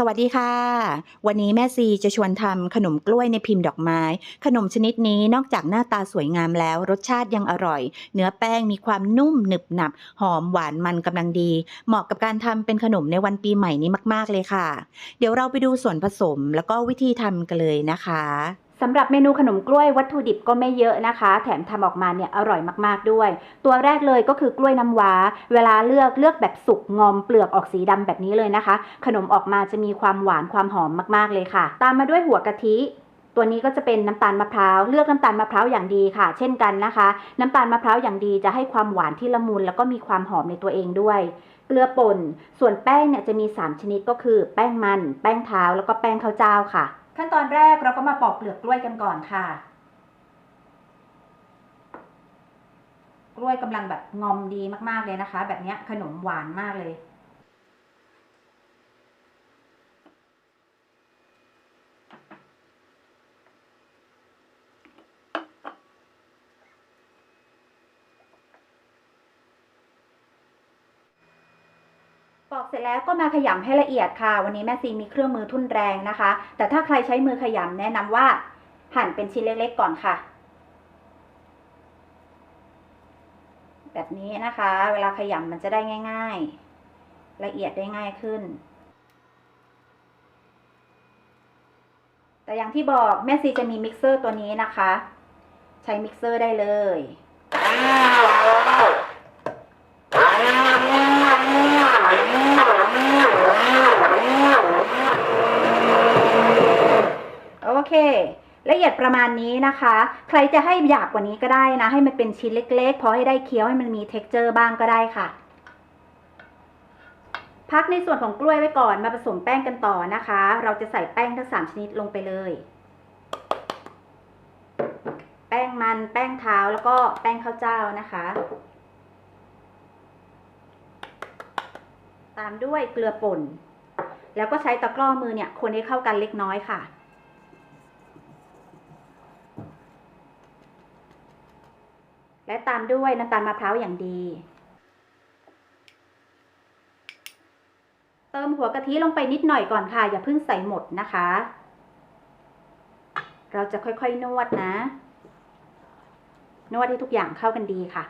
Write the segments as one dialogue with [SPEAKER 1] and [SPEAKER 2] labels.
[SPEAKER 1] สวัสดีค่ะ วันนี้แม่ซีจะชวนทำขนมกล้วยในพิมพ์ดอกไม้ ขนมชนิดนี้นอกจากหน้าตาสวยงามแล้ว รสชาติยังอร่อย เนื้อแป้งมีความนุ่มหนึบหนับ หอมหวานมันกำลังดี เหมาะกับการทำเป็นขนมในวันปีใหม่นี้มาก ๆเลยค่ะ เดี๋ยวเราไปดูส่วนผสมแล้วก็วิธีทำกันเลยนะคะ
[SPEAKER 2] สำหรับเมนูขนมกล้วยวัตถุดิบก็ไม่เยอะนะคะ แถมทำออกมาเนี่ยอร่อยมากๆด้วย ตัวแรกเลยก็คือกล้วยน้ำว้า เวลาเลือกเลือกแบบสุกงอมเปลือกออกสีดำแบบนี้เลยนะคะ ขนมออกมาจะมีความหวานความหอมมากๆเลยค่ะ ตามมาด้วยหัวกะทิตัวนี้ก็จะเป็นน้ำตาลมะพร้าว เลือกน้ำตาลมะพร้าวอย่างดีค่ะ เช่นกันนะคะ น้ำตาลมะพร้าวอย่างดีจะให้ความหวานที่ละมุนแล้วก็มีความหอมในตัวเองด้วย เกลือป่น ส่วนแป้งเนี่ยจะมี 3 ชนิดก็คือ แป้งมัน แป้งเท้าแล้วก็แป้งข้าวเจ้าค่ะ ขั้นตอนแรกเราก็มาปอกเปลือกกล้วยกันก่อนค่ะ กล้วยกำลังแบบงอมดีมากๆเลยนะคะ แบบนี้ขนมหวานมากเลย ปอกเสร็จแล้วก็มาขยำให้ละเอียดค่ะ วันนี้แม่ซีมีเครื่องมือทุ่นแรงนะคะ แต่ถ้าใครใช้มือขยำแนะนำว่าหั่นเป็นชิ้นเล็กๆก่อนค่ะ แบบนี้นะคะ เวลาขยำมันจะได้ง่าย ๆ ละเอียดได้ง่ายขึ้น แต่อย่างที่บอกแม่ซีจะมีมิกเซอร์ตัวนี้นะคะ ใช้มิกเซอร์ได้เลยโอ ละเอียดประมาณนี้นะคะ ใครจะให้หยาบกว่านี้ก็ได้นะ ให้มันเป็นชิ้นเล็กๆ พอให้ได้เคี้ยวให้มันมี t e x t อร์บ้างก็ได้ค่ะ พักในส่วนของกล้วยไว้ก่อนมาผสมแป้งกันต่อนะคะ เราจะใส่แป้งทั้ง 3 ชนิดลงไปเลย แป้งมันแป้งเท้าแล้วก็แป้งข้าวเจ้านะคะ ตามด้วยเกลือป่น แล้วก็ใช้ตะกร้อมือเนี่ยคนให้เข้ากันเล็กน้อยค่ะ และตามด้วยน้ำตาลมะพร้าวอย่างดี เติมหัวกะทิลงไปนิดหน่อยก่อนค่ะ อย่าเพิ่งใส่หมดนะคะ เราจะค่อยๆนวดนะ นวดให้ทุกอย่างเข้ากันดีค่ะ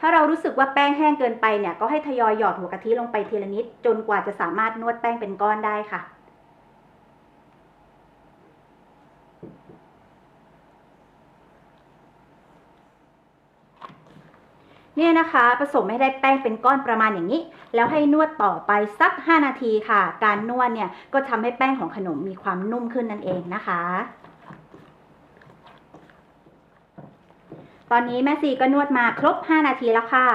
[SPEAKER 2] ถ้าเรารู้สึกว่าแป้งแห้งเกินไปเนี่ยก็ให้ทยอยหยอดหัวกะทิลงไปทีละนิด จนกว่าจะสามารถนวดแป้งเป็นก้อนได้ค่ะ เนี่ยนะคะผสมให้ได้แป้งเป็นก้อนประมาณอย่างนี้ แล้วให้นวดต่อไปสัก 5 นาทีค่ะ การนวดเนี่ยก็ทำให้แป้งของขนมมีความนุ่มขึ้นนั่นเองนะคะ ตอนนี้แม่ซีก็นวดมาครบ 5 นาทีแล้วค่ะ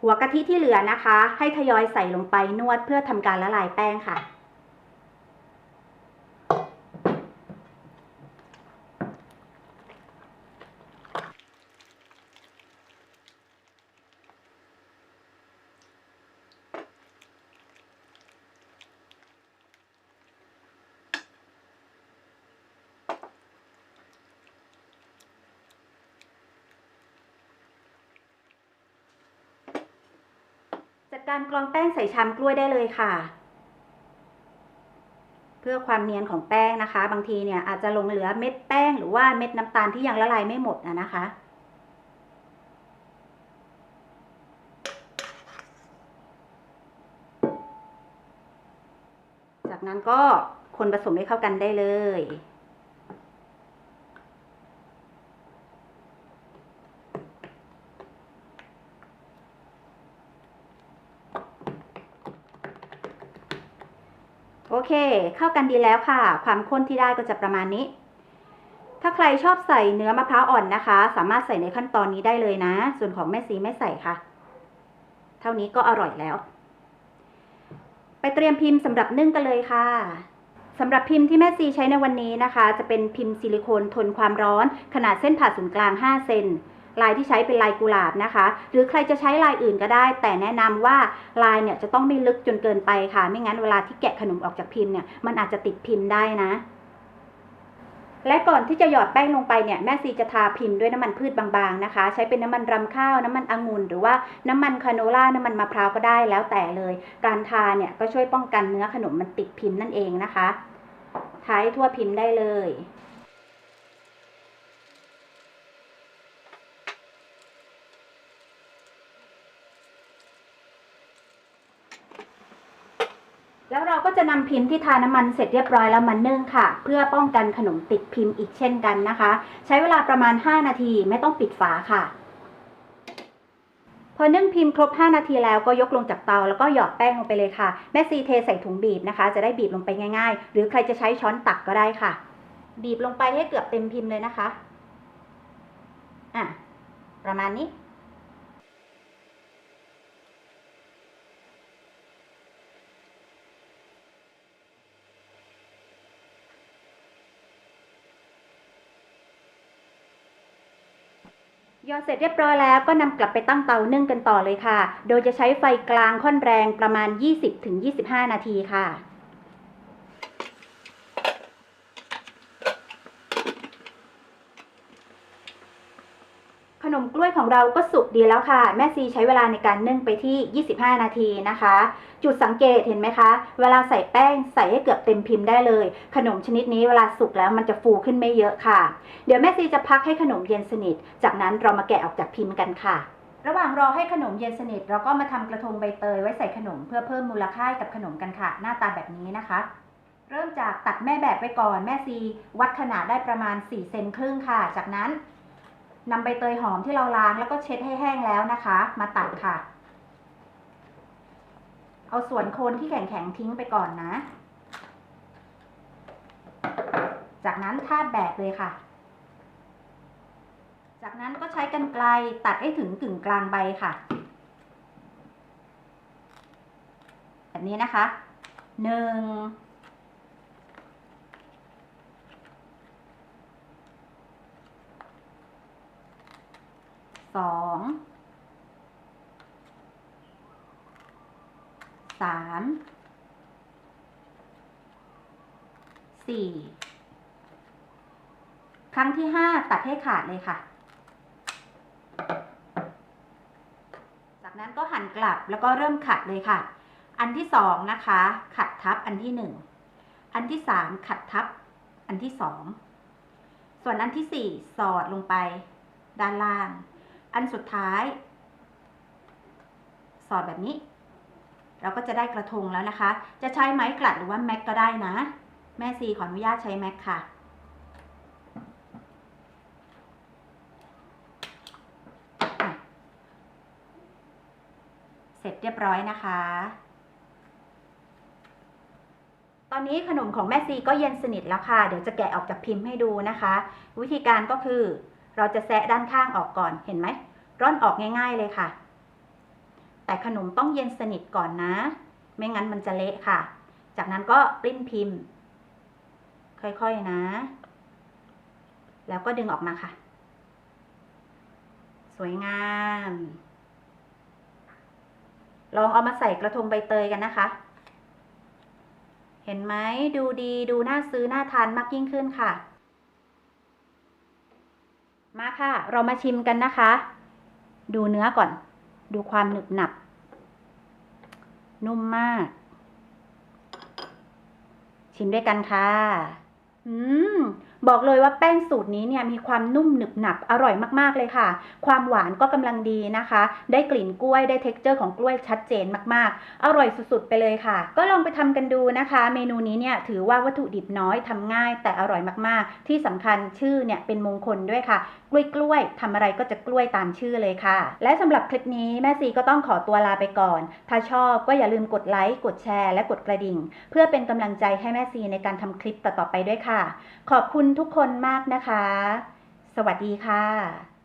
[SPEAKER 2] หัวกะทิที่เหลือนะคะ ให้ทยอยใส่ลงไปนวดเพื่อทำการละลายแป้งค่ะ การกรองแป้งใส่ชามกล้วยได้เลยค่ะ เพื่อความเนียนของแป้งนะคะ บางทีเนี่ยอาจจะลงเหลือเม็ดแป้งหรือว่าเม็ดน้ำตาลที่ยังละลายไม่หมดนะนะคะจากนั้นก็คนผสมให้เข้ากันได้เลย เค เข้ากันดีแล้วค่ะ ความข้นที่ได้ก็จะประมาณนี้ ถ้าใครชอบใส่เนื้อมะพร้าวอ่อนนะคะ สามารถใส่ในขั้นตอนนี้ได้เลยนะ ส่วนของแม่ซีไม่ใส่ค่ะ เท่านี้ก็อร่อยแล้ว ไปเตรียมพิมพ์สำหรับนึ่งกันเลยค่ะสำหรับพิมพ์ที่แม่ซีใช้ในวันนี้นะคะ จะเป็นพิมพ์ซิลิโคนทนความร้อน ขนาดเส้นผ่าศูนย์กลาง 5 เซน ลายที่ใช้เป็นลายกุหลาบนะคะ หรือใครจะใช้ลายอื่นก็ได้ แต่แนะนำว่าลายเนี่ยจะต้องไม่ลึกจนเกินไปค่ะ ไม่งั้นเวลาที่แกะขนมออกจากพิมพ์เนี่ยมันอาจจะติดพิมพ์ได้นะและก่อนที่จะหยอดแป้งลงไปเนี่ยแม่ซีจะทาพิมพ์ด้วยน้ำมันพืชบางๆนะคะ ใช้เป็นน้ำมันรำข้าวน้ำมันองุ่นหรือว่าน้ำมันคาโนล่าน้ำมันมะพร้าวก็ได้แล้วแต่เลย การทาเนี่ยก็ช่วยป้องกันเนื้อขนมมันติดพิมพ์นั่นเองนะคะทาให้ทั่วพิมพ์ได้เลย แล้วเราก็ จะนำพิมพ์ที่ทาน้ำมันเสร็จเรียบร้อยแล้วมานึ่งค่ะ เพื่อป้องกันขนมติดพิมพ์อีกเช่นกันนะคะ ใช้เวลาประมาณ 5 นาทีไม่ต้องปิดฝาค่ะ พอนึ่งพิมพ์ครบ 5 นาทีแล้วก็ยกลงจากเตาแล้วก็หยอดแป้งลงไปเลยค่ะ แม่ซีเทใส่ถุงบีบนะคะ จะได้บีบลงไปง่าย ๆ หรือใครจะใช้ช้อนตักก็ได้ค่ะ บีบลงไปให้เกือบเต็มพิมพ์เลยนะคะอะประมาณนี้ ยอเสร็จเรียบร้อยแล้วก็นำกลับไปตั้งเตานึ่งกันต่อเลยค่ะ โดยจะใช้ไฟกลางค่อนแรงประมาณ 20-25 นาทีค่ะ ขนมกล้วย ของเราก็สุกดีแล้วค่ะ แม่ซีใช้เวลาในการนึ่งไปที่ 25 นาทีนะคะ จุดสังเกตเห็นไหมคะ เวลาใส่แป้งใส่ให้เกือบเต็มพิมพ์ได้เลย ขนมชนิดนี้เวลาสุกแล้วมันจะฟูขึ้นไม่เยอะค่ะ เดี๋ยวแม่ซีจะพักให้ขนมเย็นสนิท จากนั้นเรามาแกะออกจากพิมพ์กันค่ะระหว่างรอให้ขนมเย็นสนิทเราก็มาทำกระทงใบเตยไว้ใส่ขนมเพื่อเพิ่มมูลค่าให้กับขนมกันค่ะ หน้าตาแบบนี้นะคะ เริ่มจากตัดแม่แบบไปก่อนแม่ซี วัดขนาดได้ประมาณ4เซนครึ่งค่ะ จากนั้น นำใบเตยหอมที่เราล้างแล้วก็เช็ดให้แห้งแล้วนะคะ มาตัดค่ะ เอาส่วนโคนที่แข็งๆทิ้งไปก่อนนะ จากนั้นทาบแบบเลยค่ะ จากนั้นก็ใช้กันไกลตัดให้ถึงกึ่งกลางใบค่ะ แบบนี้นะคะหนึ่ง สองสามสี่ครั้งที่ห้าตัดให้ขาดเลยค่ะ จากนั้นก็หันกลับแล้วก็เริ่มขัดเลยค่ะ อันที่สองนะคะ ขัดทับอันที่หนึ่งอันที่สามขัดทับอันที่สองส่วนอันที่สี่สอดลงไปด้านล่าง อันสุดท้าย สอดแบบนี้ เราก็จะได้กระทงแล้วนะคะ จะใช้ไม้กลัดหรือว่าแม็กก็ได้นะ แม่ซีขออนุญาตใช้แม็กค่ะเสร็จเรียบร้อยนะคะ ตอนนี้ขนมของแม่ซีก็เย็นสนิทแล้วค่ะ เดี๋ยวจะแกะออกจากพิมพ์ให้ดูนะคะ วิธีการก็คือ เราจะแซะด้านข้างออกก่อนเห็นไหมร่อนออกง่าย ๆเลยค่ะ แต่ขนมต้องเย็นสนิทก่อนนะ ไม่งั้นมันจะเละค่ะ จากนั้นก็ปริ้นพิมพ์ ค่อยๆนะ แล้วก็ดึงออกมาค่ะ สวยงาม ลองเอามาใส่กระทงใบเตยกันนะคะ เห็นไหมดูดีดูน่าซื้อน่าทานมากยิ่งขึ้นค่ะ มาค่ะ เรามาชิมกันนะคะ ดูเนื้อก่อน ดูความหนึบหนับ นุ่มมาก ชิมด้วยกันค่ะ อืมบอกเลยว่าแป้งสูตรนี้เนี่ยมีความนุ่มหนึบหนับอร่อยมากๆเลยค่ะ ความหวานก็กำลังดีนะคะ ได้กลิ่นกล้วยได้เท็กเจอร์ของกล้วยชัดเจนมากๆ อร่อยสุดๆไปเลยค่ะ ก็ลองไปทำกันดูนะคะ เมนูนี้เนี่ยถือว่าวัตถุดิบน้อยทำง่าย แต่อร่อยมากๆ ที่สำคัญชื่อเนี่ยเป็นมงคลด้วยค่ะ กล้วยกล้วยๆทำอะไรก็จะกล้วยตามชื่อเลยค่ะ และสำหรับคลิปนี้แม่ซีก็ต้องขอตัวลาไปก่อน ถ้าชอบก็อย่าลืมกดไลค์กดแชร์และกดกระดิ่ง เพื่อเป็นกำลังใจให้แม่ซีในการทำคลิปต่อๆไปด้วยค่ะ ขอบคุณทุกคนมากนะคะ สวัสดีค่ะ